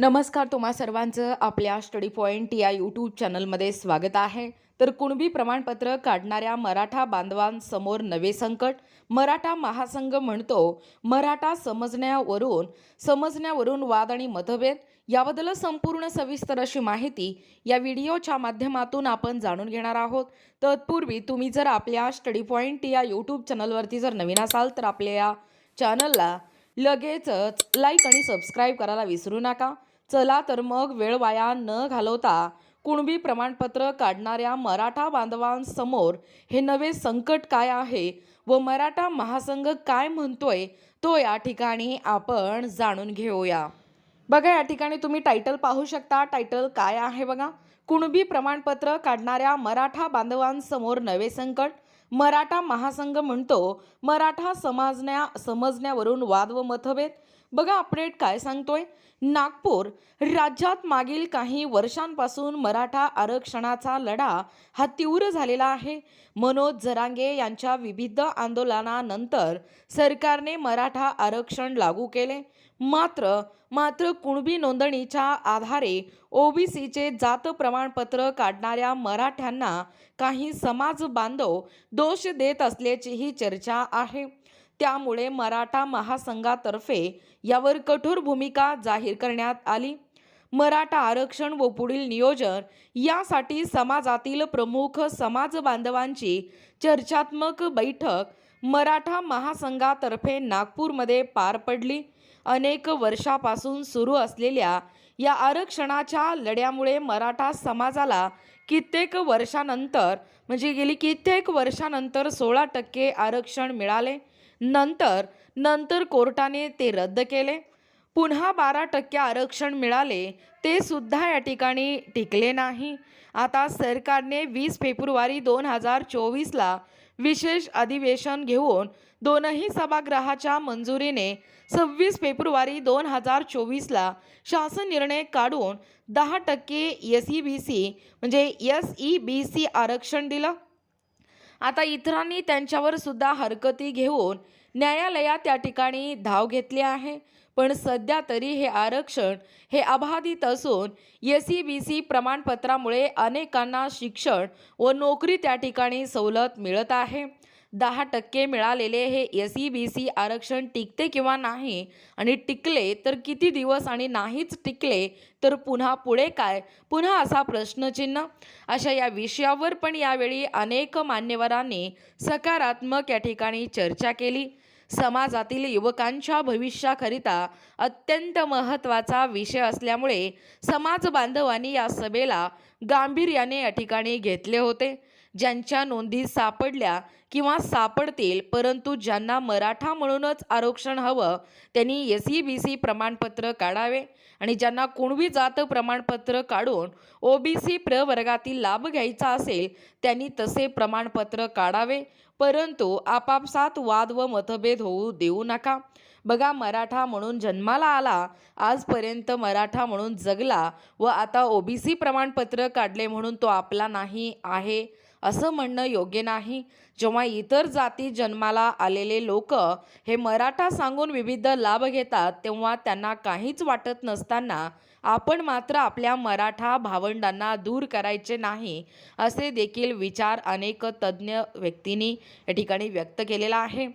नमस्कार तुम्हा सर्वांचं आपल्या स्टडी पॉईंट या यूट्यूब चॅनलमध्ये स्वागत आहे. तर कुणबी प्रमाणपत्र काढणाऱ्या मराठा बांधवांसमोर नवे संकट. मराठा महासंघ म्हणतो मराठा समजण्यावरून समजण्यावरून वाद आणि मतभेद. याबद्दल संपूर्ण सविस्तर अशी माहिती या व्हिडिओच्या माध्यमातून आपण जाणून घेणार आहोत. तत्पूर्वी तुम्ही जर आपल्या स्टडी पॉईंट या यूट्यूब चॅनलवरती जर नवीन असाल तर आपल्या या चॅनलला लगेचच लाईक आणि सबस्क्राईब करायला विसरू नका. चला तर मग वेळ वाया न घालवता कुणबी प्रमाणपत्र काढणाऱ्या मराठा बांधवांसमोर हे नवे संकट काय आहे व मराठा महासंघ काय म्हणतोय तो या ठिकाणी आपण जाणून घेऊया. बघा या ठिकाणी तुम्ही टायटल पाहू शकता. टायटल काय आहे बघा? कुणबी प्रमाणपत्र काढणाऱ्या मराठा बांधवांसमोर नवे संकट. मराठा महासंघ म्हणतो मराठा समाजण्या समजण्यावरून वाद व मतभेद. बघा अपडेट काय सांगतोय. नागपूर राज्यात मागील काही वर्षांपासून मराठा आरक्षणाचा लढा हा तीव्र झालेला आहे. मनोज जरांगे यांच्या विविध आंदोलनानंतर सरकारने मराठा आरक्षण लागू केले. मात्र मात्र कुणबी नोंदणीच्या आधारे ओबीसीचे जात प्रमाणपत्र काढणाऱ्या मराठ्यांना काही समाज बांधव दोष देत असल्याचीही चर्चा आहे. त्यामुळे मराठा महासंघातर्फे यावर कठोर भूमिका जाहीर करण्यात आली. मराठा आरक्षण व पुढील नियोजन यासाठी समाजातील प्रमुख समाज बांधवांची चर्चात्मक बैठक मराठा महासंघातर्फे नागपूरमध्ये पार पडली. अनेक वर्षापासून सुरू असलेल्या या आरक्षणाच्या लढ्यामुळे मराठा समाजाला कित्येक वर्षानंतर म्हणजे गेली कित्येक वर्षानंतर सोळा टक्के आरक्षण मिळाले. नंतर नंतर कोर्टाने ते रद्द केले. पुन्हा बारा टक्के आरक्षण मिळाले ते सुद्धा या ठिकाणी टिकले नाही. आता सरकारने वीस फेब्रुवारी दोन हजार चोवीसला विशेष अधिवेशन घेऊन दोनही सभागृहाच्या मंजुरीने सव्वीस फेब्रुवारी दोन हजार चोवीसला शासन निर्णय काढून दहा टक्के एस ई बी सी म्हणजे एस ई बी सी आरक्षण दिलं. आता इतरांनी त्यांच्यावर सुद्धा हरकती घेऊन न्यायालयात त्या ठिकाणी धाव घेतली आहे. पण सध्या तरी हे आरक्षण हे अबाधित असून एस सी बी सी प्रमाणपत्रामुळे अनेकांना शिक्षण व नोकरी त्या ठिकाणी सवलत मिळत आहे. दहा टक्के मिळालेले हे एस ई बी सी आरक्षण टिकते किंवा नाही? आणि टिकले तर किती दिवस आणि नाहीच टिकले तर पुन्हा पुढे काय? पुन्हा असा प्रश्नचिन्ह? अशा या विषयावर पण यावेळी अनेक मान्यवरांनी सकारात्मक या ठिकाणी चर्चा केली. समाजातील युवकांच्या भविष्याकरिता अत्यंत महत्त्वाचा विषय असल्यामुळे समाज बांधवांनी या सभेला गांभीर्याने या ठिकाणी घेतले होते. ज्यांच्या नोंदी सापडल्या किंवा सापडतील परंतु ज्यांना मराठा म्हणूनच आरक्षण हवं त्यांनी एस ई बी सी प्रमाणपत्र काढावे आणि ज्यांना कुणबी जात प्रमाणपत्र काढून ओ बी सी प्रवर्गातील लाभ घ्यायचा असेल त्यांनी तसे प्रमाणपत्र काढावे. परंतु आपापसात वाद व मतभेद होऊ देऊ नका. बघा मराठा म्हणून जन्माला आला आजपर्यंत मराठा म्हणून जगला व आता ओबीसी प्रमाणपत्र काढले म्हणून तो आपला नाही आहे. असं म्हणणं योग्य नाही. जेव्हा इतर जाती जन्माला आलेले लोक हे मराठा सांगून विविध लाभ घेतात तेव्हा त्यांना काहीच वाटत नसताना आपण मात्र आपल्या मराठा भावंडांना दूर करायचे नाही असे देखील विचार अनेक तज्ज्ञ व्यक्तींनी या ठिकाणी व्यक्त केलेला आहे.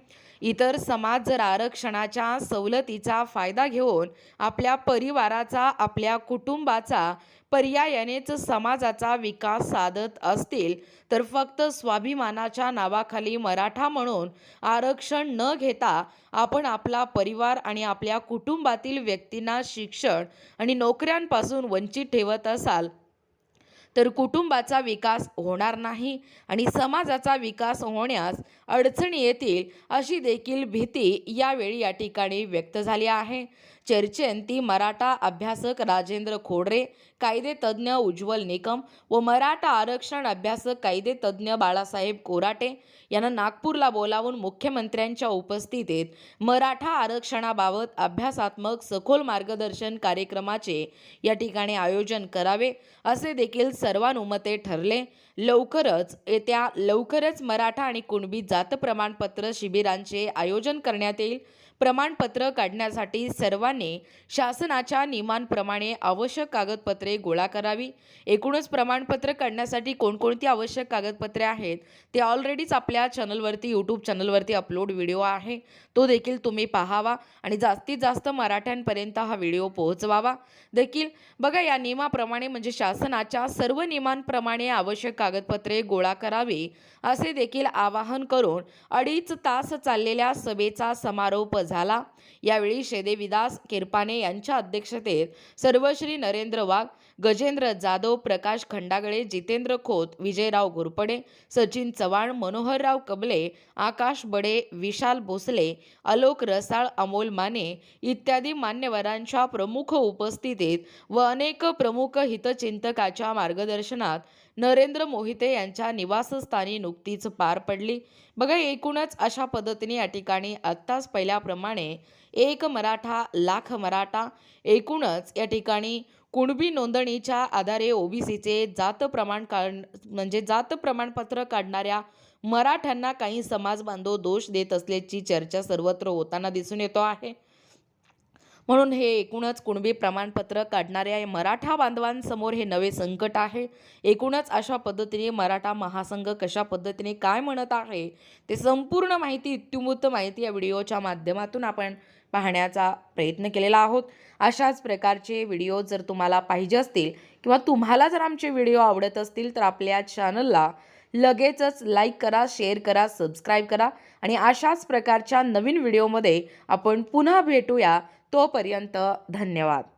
इतर समाज जर आरक्षणाच्या सवलतीचा फायदा घेऊन आपल्या परिवाराचा आपल्या कुटुंबाचा पर्यायानेच समाजाचा विकास साधत असतील तर फक्त स्वाभिमानाच्या नावाखाली मराठा म्हणून आरक्षण न घेता आपण आपला परिवार आणि आपल्या कुटुंबातील व्यक्तींना शिक्षण आणि नोकऱ्यांपासून वंचित ठेवत असाल. तर कुटुंबाचा विकास होणार नाही आणि समाजाचा विकास होण्यास अडचणी येतील अशी देखील भीती यावेळी या ठिकाणी व्यक्त झाली आहे. चर्चेंती मराठा अभ्यासक राजेंद्र खोडरे कायदे तज्ज्ञ उज्ज्वल निकम व मराठा आरक्षण अभ्यासक कायदे तज्ज्ञ बाळासाहेब कोराटे यांना नागपूरला बोलावून मुख्यमंत्र्यांच्या उपस्थितीत मराठा आरक्षणाबाबत अभ्यासात्मक सखोल मार्गदर्शन कार्यक्रमाचे या ठिकाणी आयोजन करावे असे देखील सर्वानुमते ठरले. लवकरच येत्या लवकरच मराठा आणि कुणबी जात प्रमाणपत्र शिबिरांचे आयोजन करण्यात येईल. प्रमाणपत्र काढण्यासाठी सर्वांनी शासनाच्या नियमांप्रमाणे आवश्यक कागदपत्रे गोळा करावी. एकूणच प्रमाणपत्र काढण्यासाठी कोणकोणती आवश्यक कागदपत्रे आहेत ते ऑलरेडीच आपल्या चॅनलवरती यूट्यूब चॅनलवरती अपलोड व्हिडिओ आहे. तो देखील तुम्ही पाहावा आणि जास्तीत जास्त मराठ्यांपर्यंत हा व्हिडिओ पोहोचवावा. देखील बघा या नियमाप्रमाणे म्हणजे शासनाच्या सर्व नियमांप्रमाणे आवश्यक कागदपत्रे गोळा करावी असे देखील आवाहन करून अडीच तास चाललेल्या सभेचा समारोप झाला. यावेळी शेदेविदास किरपाने यांच्या अध्यक्षतेत सर्वश्री नरेंद्र वाघ गजेंद्र जाधव प्रकाश खंडागळे जितेंद्र खोत विजयराव घोरपडे सचिन चव्हाण मनोहरराव कबले आकाश बडे विशाल भोसले आलोक रसाळ अमोल माने इत्यादी मान्यवरांच्या प्रमुख उपस्थितीत व अनेक प्रमुख हितचिंतकाच्या मार्गदर्शनात नरेंद्र मोहिते यांच्या निवासस्थानी नुकतीच पार पडली. बघा एकूणच अशा पद्धतीने या ठिकाणी आत्ताच पहिल्याप्रमाणे एक मराठा लाख मराठा एकूणच या ठिकाणी कुणबी नोंदणीच्या आधारे ओबीसीचे जात प्रमाण काढ म्हणजे जात प्रमाणपत्र काढणाऱ्या मराठ्यांना काही समाज बांधव दोष देत असल्याची चर्चा सर्वत्र होताना दिसून येतो आहे. म्हणून हे एकूणच कुणबी प्रमाणपत्र काढणाऱ्या मराठा बांधवांसमोर हे नवे संकट आहे. एकूणच अशा पद्धतीने मराठा महासंघ कशा पद्धतीने काय म्हणत आहे ते संपूर्ण माहिती इत्युमूर्त माहिती या व्हिडिओच्या माध्यमातून आपण पाहण्याचा प्रयत्न केलेला आहोत. अशाच प्रकारचे व्हिडिओ जर तुम्हाला पाहिजे असतील किंवा तुम्हाला जर आमचे व्हिडिओ आवडत असतील तर आपल्या चॅनलला लगेचच लाईक करा शेअर करा सबस्क्राईब करा आणि अशाच प्रकारच्या नवीन व्हिडिओमध्ये आपण पुन्हा भेटूया. तोपर्यंत धन्यवाद.